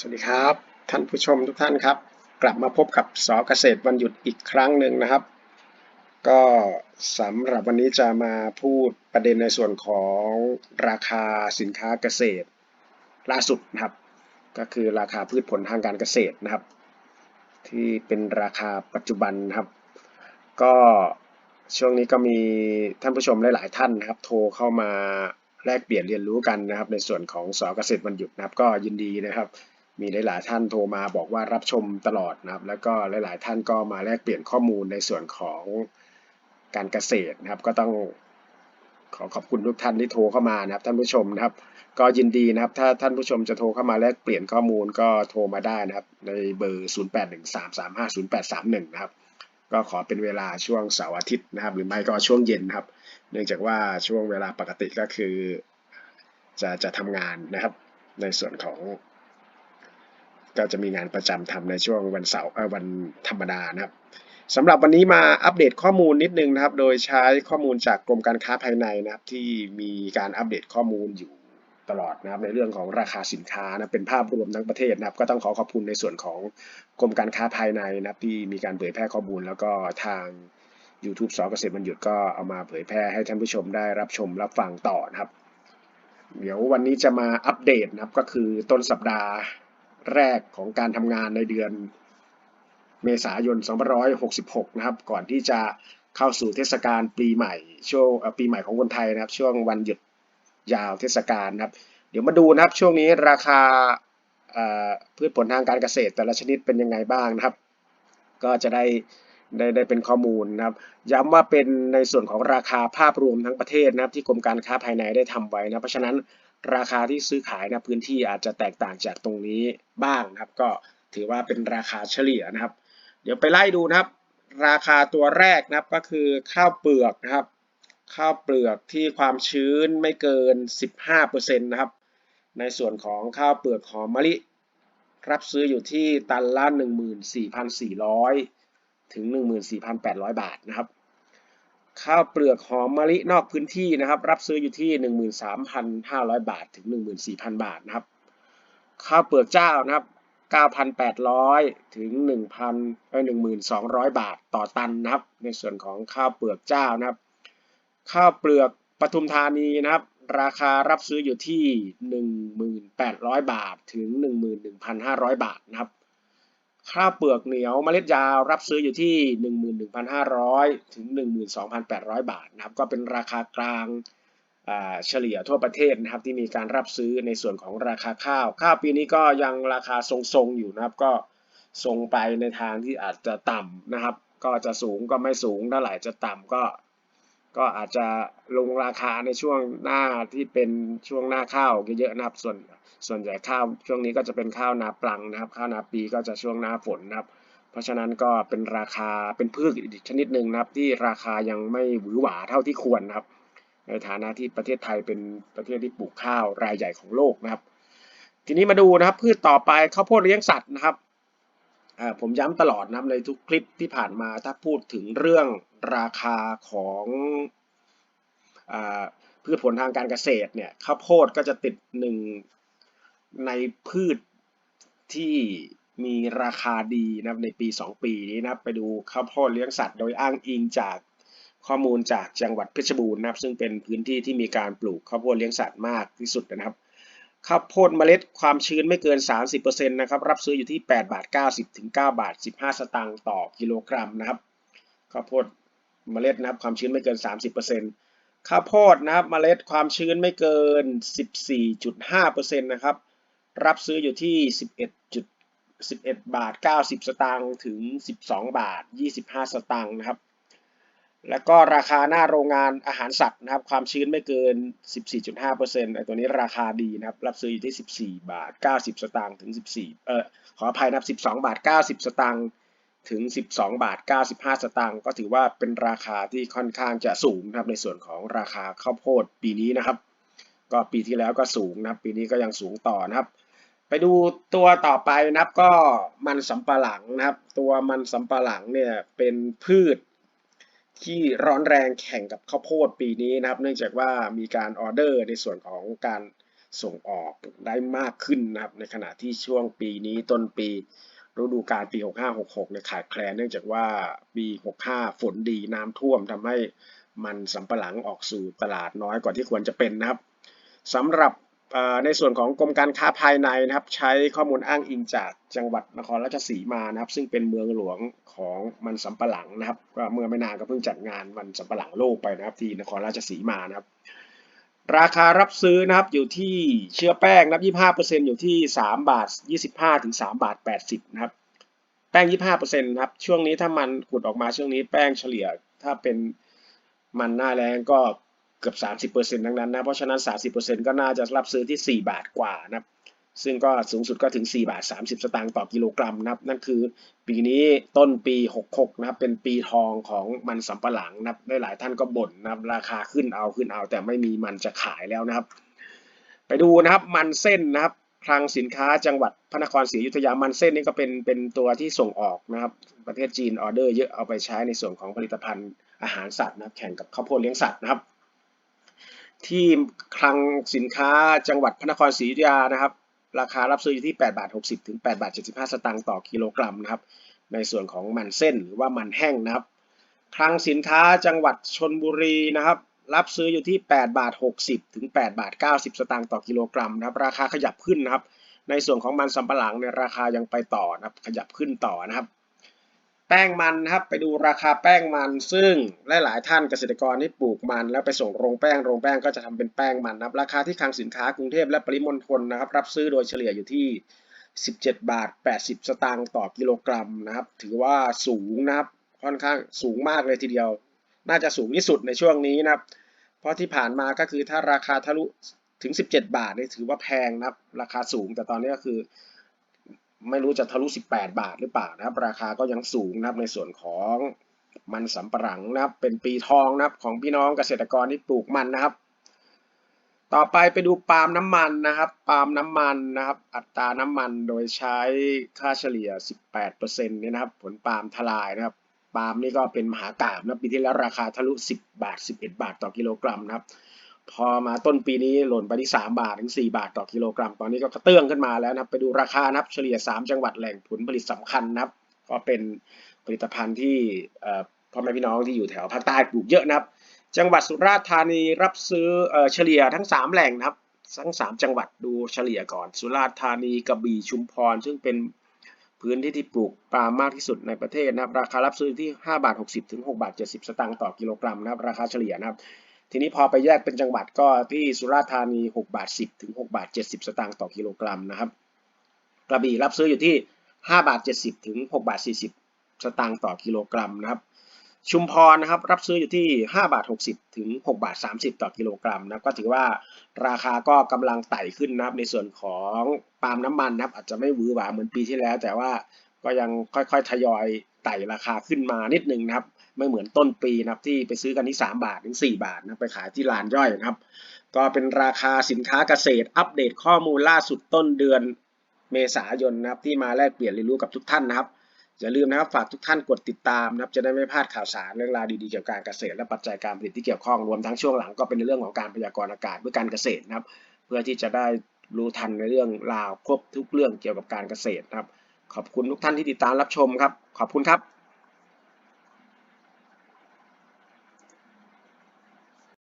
สวัสดีครับ ท่านผู้ชมทุกท่านครับ กลับมาพบกับสอเกษตรวันหยุดอีกครั้งหนึ่งนะครับ ก็สำหรับวันนี้จะมาพูดประเด็นในส่วนของราคาสินค้าเกษตร ล่าสุดนะครับ ก็คือราคาพืชผลทางการเกษตรนะครับ ที่เป็นราคาปัจจุบันนะครับ ก็ช่วงนี้ก็มีท่านผู้ชมหลาย ๆ ท่านนะครับ โทรเข้ามาแลกเปลี่ยนเรียนรู้กันนะครับ ในส่วนของสอเกษตรวันหยุดนะครับ ก็ยินดีนะครับ มีหลายๆท่านโทรมาบอกว่ารับชมตลอดนะครับ แล้วก็หลาย ๆ ท่านก็มาแลกเปลี่ยนข้อมูลในส่วนของการเกษตรนะครับ ก็ต้องขอขอบคุณทุกท่านที่โทรเข้ามานะครับ ท่านผู้ชมนะครับ ก็ยินดีนะครับ ถ้าท่านผู้ชมจะโทรเข้ามาแลกเปลี่ยนข้อมูลก็โทรมาได้นะครับ ในเบอร์ 0813350831 นะครับ ก็ขอเป็นเวลาช่วงเสาร์อาทิตย์นะครับ หรือไม่ก็ช่วงเย็นนะครับ เนื่องจากว่าช่วงเวลาปกติก็คือ จะจะทำงานนะครับ ในส่วนของ ก็จะมีงานประจำทำในช่วงวันเสาร์วันธรรมดานะครับสำหรับวันนี้มาอัปเดตข้อมูลนิดนึงนะครับ โดยใช้ข้อมูลจากกรมการค้าภายในนะครับ ที่มีการอัปเดตข้อมูลอยู่ตลอดนะครับในเรื่องของราคาสินค้านะเป็นภาพรวมทั้งประเทศนะครับ ก็ต้องขอขอบคุณในส่วนของกรมการค้าภายในนะครับที่มีการเผยแพร่ข้อมูล แล้วก็ทาง YouTube สอเกษตรบรรยุทธ์ก็เอามาเผยแพร่ให้ท่านผู้ชมได้รับชมรับฟังต่อนะครับ เดี๋ยววันนี้จะมาอัปเดตนะครับก็คือต้นสัปดาห์ แรกของการทำงานในเดือนเมษายน 2566 นะครับ ก่อนที่จะเข้าสู่เทศกาลปีใหม่ ช่วงปีใหม่ของคนไทยนะครับ ช่วงวันหยุดยาวเทศกาลนะครับ เดี๋ยวมาดูนะครับ ช่วงนี้ราคาพืชผลทางการเกษตรแต่ละชนิดเป็นยังไงบ้างนะครับ ก็จะได้ได้ได้เป็นข้อมูลนะครับ ย้ำว่าเป็นในส่วนของราคาภาพรวมทั้งประเทศนะครับ ที่กรมการค้าภายในได้ทำไว้นะ เพราะฉะนั้น ราคาที่ซื้อขายนะพื้นที่อาจจะแตกต่างจากตรงนี้บ้างนะครับ ก็ถือว่าเป็นราคาเฉลี่ยนะครับ เดี๋ยวไปไล่ดูนะครับ ราคาตัวแรกนะครับก็คือข้าวเปลือกนะครับ ข้าวเปลือกที่ความชื้นไม่เกิน 15%นะครับ ในส่วนของข้าวเปลือกหอมมะลิ รับซื้ออยู่ที่ตันละ 14,400 ถึง 14,800 บาทนะครับ ข้าวเปลือกหอมมะลินอกพื้นที่นะครับ รับซื้ออยู่ที่ 13,500 บาทถึง 14,000 บาทนะครับ ข้าวเปลือกเจ้านะครับ 9,800 ถึง 1,000เอ้ย1,200 บาทต่อตันนะครับ ในส่วนของข้าวเปลือกเจ้านะครับ ข้าวเปลือกปทุมธานีนะครับ ราคารับซื้ออยู่ที่ 1,800 บาทถึง 11,500 บาทนะครับ ข้าวเปลือกเหนียวเมล็ดยาวรับซื้ออยู่ที่ 11,500 ถึง 12,800 บาทนะครับ ก็เป็นราคากลางเฉลี่ยทั่วประเทศนะครับ ที่มีการรับซื้อในส่วนของราคาข้าว ข้าวปีนี้ก็ยังราคาทรงๆอยู่นะครับ ก็ทรงไปในทางที่อาจจะต่ำนะครับ ก็จะสูงก็ไม่สูงเท่าไหร่จะต่ำก็ก็อาจจะลงราคาในช่วงหน้าที่เป็นช่วงหน้าข้าวเยอะๆนะครับ ส่วน ส่วนใหญ่ข้าวช่วงนี้ก็จะเป็นข้าวนาปลังนะครับ ข้าวนาปีก็จะช่วงหน้าฝนนะครับ เพราะฉะนั้นก็เป็นราคาเป็นพืชอีกชนิดหนึ่งนะครับที่ราคายังไม่หวือหวาเท่าที่ควรนะครับ ในฐานะที่ประเทศไทยเป็นประเทศที่ปลูกข้าวรายใหญ่ของโลกนะครับ ทีนี้มาดูนะครับพืชต่อไปข้าวโพดเลี้ยงสัตว์นะครับผมย้ำตลอดนะในทุกคลิปที่ผ่านมาถ้าพูดถึงเรื่องราคาของอพืชผลทางการเกษตรเนี่ยข้าวโพดก็จะติดหนึ่ง ในพืชที่มีราคาดีนะครับในปี 2 ปีนี้นะไปดูข้าวโพดเลี้ยงสัตว์โดยอ้างอิงจากข้อมูลจากจังหวัดเพชรบูรณ์นะครับซึ่งเป็นพื้นที่ที่มีการปลูกข้าวโพดเลี้ยงสัตว์มากที่สุดนะครับข้าวโพดเมล็ดความชื้นไม่เกิน 30%นะครับรับซื้ออยู่ที่ 8 บาท 90 ถึง 9 บาท 15 สตางค์ต่อกิโลกรัมนะครับข้าวโพดเมล็ดนะครับความชื้นไม่เกิน 30%ข้าวโพดนะครับเมล็ดความชื้นไม่เกิน 14.5%นะครับ รับซื้ออยู่ที่ 11จุด11 บาท 90 สตางค์ถึง 12 บาท 25 สตางค์นะครับ แล้วก็ราคาหน้าโรงงานอาหารสัตว์นะครับ ความชื้นไม่เกิน 14.5%ไอ้ตัวนี้ราคาดีนะครับ รับซื้ออยู่ที่ 14 บาท 90 สตางค์ถึง 14 เอ่อขออภัยนะครับ 12 บาท 90 สตางค์ถึง 12 บาท 95 สตางค์ ก็ถือว่าเป็นราคาที่ค่อนข้างจะสูงนะครับ ในส่วนของราคาข้าวโพดปีนี้นะครับ ก็ปีที่แล้วก็สูงนะครับ ปีนี้ก็ยังสูงต่อนะครับ ไปดูตัวต่อไปนะครับก็มันสำปะหลังนะครับ ตัวมันสำปะหลังเนี่ยเป็นพืชที่ร้อนแรงแข่งกับข้าวโพดปีนี้นะครับ เนื่องจากว่ามีการออเดอร์ในส่วนของการส่งออกได้มากขึ้นนะครับ ในขณะที่ช่วงปีนี้ต้นปีฤดูกาลปี 65-66เนี่ยขาดแคลนเนื่องจากว่าปี 65 ฝนดีน้ำท่วมทำให้มันสำปะหลังออกสู่ตลาดน้อยกว่าที่ควรจะเป็นนะครับสำหรับ ในส่วนของกรมการค้าภายในนะครับ ใช้ข้อมูลอ้างอิงจากจังหวัดนครราชสีมานะครับ ซึ่งเป็นเมืองหลวงของมันสำปะหลังนะครับก็เมื่อไม่นานก็เพิ่งจัดงานมันสำปะหลังโลกไปนะครับ ที่นครราชสีมานะครับ ราคารับซื้อนะครับอยู่ที่เชื้อแป้งนับ 25%อยู่ที่ 3 บาท 25 ถึง 3 บาท 80 นะครับ แป้ง 25%ครับ ช่วงนี้ถ้ามันขุดออกมาช่วงนี้แป้งเฉลี่ยถ้าเป็นมันหน้าแรงก็ เกือบ 30%ทั้งนั้นนะ เพราะฉะนั้น 30%ก็น่าจะรับซื้อที่ 4 บาทกว่านะครับ ซึ่งก็สูงสุดก็ถึง 4 บาท 30 สตางค์ต่อกิโลกรัมนะครับ นั่นคือปีนี้ต้นปี 66 นะครับ เป็นปีทองของมันสำปะหลังนะครับหลายท่านก็บ่นนะครับ ราคาขึ้นเอาขึ้นเอา แต่ไม่มีมันจะขายแล้วนะครับ ไปดูนะครับมันเส้นนะครับคลังสินค้าจังหวัดพระนครศรีอยุธยามันเส้นนี่ก็เป็นเป็นตัวที่ส่งออกนะครับ ประเทศจีนออเดอร์เยอะเอาไปใช้ในส่วนของผลิตภัณฑ์อาหารสัตว์นะครับ แข่งกับข้าวโพดเลี้ยงสัตว์นะครับ ที่คลังสินค้าจังหวัดพระนครศรีอยุธยานะครับ ราคารับซื้ออยู่ที่ 8 บาท 60 ถึง 8 บาท 75 สตางค์ต่อกิโลกรัมนะครับ ในส่วนของมันเส้นหรือว่ามันแห้งนะครับ คลังสินค้าจังหวัดชนบุรีนะครับ รับซื้ออยู่ที่ 8 บาท 60 ถึง 8 บาท 90 สตางค์ต่อกิโลกรัมนะครับ ราคาขยับขึ้นนะครับ ในส่วนของมันสำปะหลังเนี่ยราคายังไปต่อนะครับ ขยับขึ้นต่อนะครับ แป้งมันนะครับไปดูราคาแป้งมัน ซึ่งหลายๆท่านเกษตรกรที่ปลูกมัน แล้วไปส่งโรงแป้งโรงแป้งก็จะทำเป็นแป้งมันนะครับราคาที่คลังสินค้ากรุงเทพและปริมณฑลนะครับ รับซื้อโดยเฉลี่ยอยู่ที่ 17 บาท 80 สตางค์ต่อกิโลกรัมนะครับ ถือว่าสูงนะครับค่อนข้างสูงมากเลยทีเดียว น่าจะสูงที่สุดในช่วงนี้นะครับ เพราะที่ผ่านมาก็คือถ้าราคาทะลุถึง 17 บาทนี่ถือว่าแพงนะครับราคาสูงแต่ตอนนี้ก็คือ ไม่รู้จะทะลุ 18 บาทหรือเปล่านะครับ ราคาก็ยังสูงนะครับในส่วนของมันสำปะหลังนะครับ เป็นปีทองนะครับของพี่น้องเกษตรกรที่ปลูกมันนะครับ ต่อไปไปดูปาล์มน้ำมันนะครับปาล์มน้ำมันนะครับ อัตราน้ำมันโดยใช้ค่าเฉลี่ย 18%เนี่ยนะครับ ผลปาล์มทลายนะครับปาล์มนี่ก็เป็นมหากราบนะปีที่แล้วราคาทะลุ 10 บาท 11 บาทต่อกิโลกรัมนะครับ พอมาต้นปีนี้หล่นไปที่ 3 บาทถึง 4 บาทต่อกิโลกรัม ตอนนี้ก็กระเตื้องขึ้นมาแล้วนะไปดูราคานับเฉลี่ย 3 จังหวัดแหล่งผลผลิตสำคัญนะครับก็เป็นผลิตภัณฑ์ที่พ่อแม่พี่น้องที่อยู่แถวภาคใต้ปลูกเยอะนะครับ จังหวัดสุราษฎร์ธานีรับซื้อเฉลี่ยทั้ง 3 แหล่งนะครับ ทั้ง 3 จังหวัดดูเฉลี่ยก่อน สุราษฎร์ธานีกระบี่ชุมพร ซึ่งเป็นพื้นที่ที่ปลูกปล์มมากที่สุดในประเทศนะครับ ราคารับซื้อที่5บาท60ถึง6บาท70 สตางค์ต่อกิโลกรัมนะครับ ราคาเฉลี่ยนะครับ ทีนี้พอไปแยกเป็นจังหวัดก็ที่สุราษฎร์ธานี 6 บาท 10 ถึง 6 บาท 70 สตางค์ต่อกิโลกรัมนะครับกระบี่รับซื้ออยู่ที่ 5 บาท 70 ถึง 6 บาท 40 สตางค์ต่อกิโลกรัมนะครับ ชุมพรนะครับรับซื้ออยู่ที่ 5 บาท 60 ถึง 6 บาท 30 ต่อกิโลกรัมนะครับก็ถือว่าราคาก็กำลังไต่ขึ้นนะครับในส่วนของปาล์มน้ำมันนะครับอาจจะไม่หวือหวาเหมือนปีที่แล้ว แต่ว่าก็ยังค่อยๆทยอยไต่ราคาขึ้นมานิดนึงนะครับ ไม่เหมือนต้นปีนะครับที่ไปซื้อกันที่ 3 บาทถึง 4 บาทนะไปขายที่ลานย่อยนะครับ ก็เป็นราคาสินค้าเกษตร อัปเดตข้อมูลล่าสุดต้นเดือนเมษายนนะครับที่มาแลกเปลี่ยนเรียนรู้กับทุกท่านนะครับ อย่าลืมนะครับฝากทุกท่านกดติดตามนะครับจะได้ไม่พลาดข่าวสารเรื่องราวดีๆเกี่ยวกับการเกษตร และปัจจัยการผลิตที่เกี่ยวข้องรวมทั้งช่วงหลังก็เป็นในเรื่องของการพยากรณ์อากาศเพื่อการเกษตรนะครับ เพื่อที่จะได้รู้ทันในเรื่องราวครบทุกเรื่องเกี่ยวกับการเกษตรนะครับ ขอบคุณทุกท่านที่ติดตามรับชมครับ ขอบคุณครับ